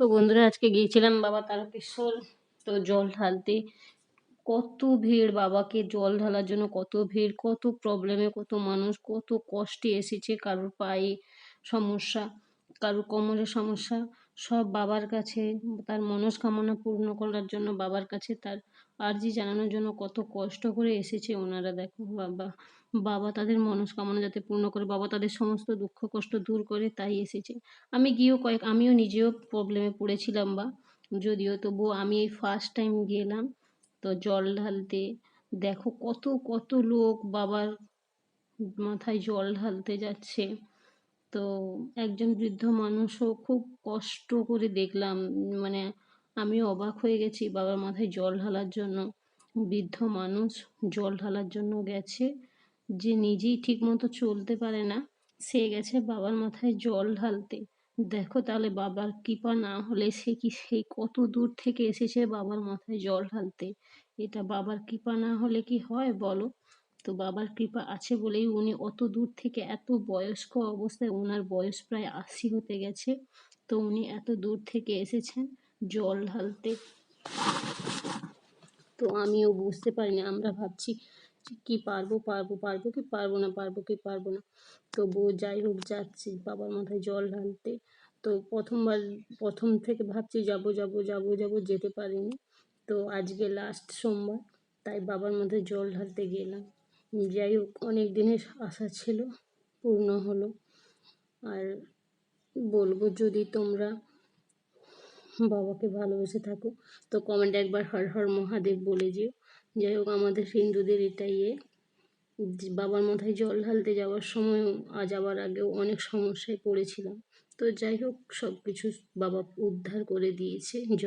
তো বন্ধুরা আজকে গিয়েছিলাম বাবা তারকেশ্বর, তো জল ঢালতে। কত ভিড় বাবাকে জল ঢালার জন্য, কত ভিড়, কত প্রবলেমে কত মানুষ, কত কষ্টে এসেছে, কারোর পায়ে সমস্যা, কারোর কোমরে সমস্যা। সব বাবার কাছে, তার মনস্কামনা পূর্ণ করার জন্য বাবার কাছে তার আর্জি জানানোর জন্য কত কষ্ট করে এসেছে ওনারা, দেখো বাবা। বাবা তাদের মনস্কামনা যাতে পূর্ণ করে, বাবা তাদের সমস্ত দুঃখ কষ্ট দূর করে তাই এসেছে। আমি গিয়েও কয়েক, আমিও নিজেও প্রবলেমে পড়েছিলাম বা, যদিও তবুও আমি এই ফার্স্ট টাইম গেলাম, তো জল ঢালতে। দেখো কত কত লোক বাবার মাথায় জল ঢালতে যাচ্ছে। তো একজন বৃদ্ধ মানুষও খুব কষ্ট করে দেখলাম মানে আমি অবাক হয়ে গেছি বাবার মাথায় জল ঢালার জন্য। বৃদ্ধ মানুষ জল ঢালার জন্য গেছে, যে নিজেই ঠিক মতো চলতে পারে না, সে গেছে বাবার মাথায় জল ঢালতে। দেখো তাহলে বাবার কৃপা না হলে সে কি সেই কত দূর থেকে এসেছে বাবার মাথায় জল ঢালতে? এটা বাবার কৃপা না হলে কি হয় বলো? তো বাবার কৃপা আছে বলেই উনি অত দূর থেকে এত বয়স্ক অবস্থায় ওনার বয়স প্রায় আশি হতে গেছে। তো উনি এত দূর থেকে এসেছেন জল ঢালতে। তো আমিও বুঝতে পারিনি, আমরা ভাবছি কি পারব পারব পারব কি পারব না, পারব কি পারব না। তবুও যাই হোক, যাচ্ছি বাবার মাথায় জল ঢালতে। তো প্রথমবার, প্রথম থেকে ভাবছি যাব যাব যাব যাব, যেতে পারিনি। তো আজকে লাস্ট সোমবার, তাই বাবার মাথায় জল ঢালতে গেলাম। যাই হোক অনেক দিনের আশা ছিল, পূর্ণ হলো। আর বলব, যদি তোমরা বাবাকে ভালোবেসে থাকো, তো কমেন্টে একবার হর হর মহাদেব বলে যেও। যাই হোক, আমাদের হিন্দুদের এটাই এ। বাবার মাথায় জল ঢালতে যাওয়ার সময় যাওয়ার আগেও অনেক সমস্যায় পড়েছিলাম। তো যাই হোক সব কিছু বাবা উদ্ধার করে দিয়েছে।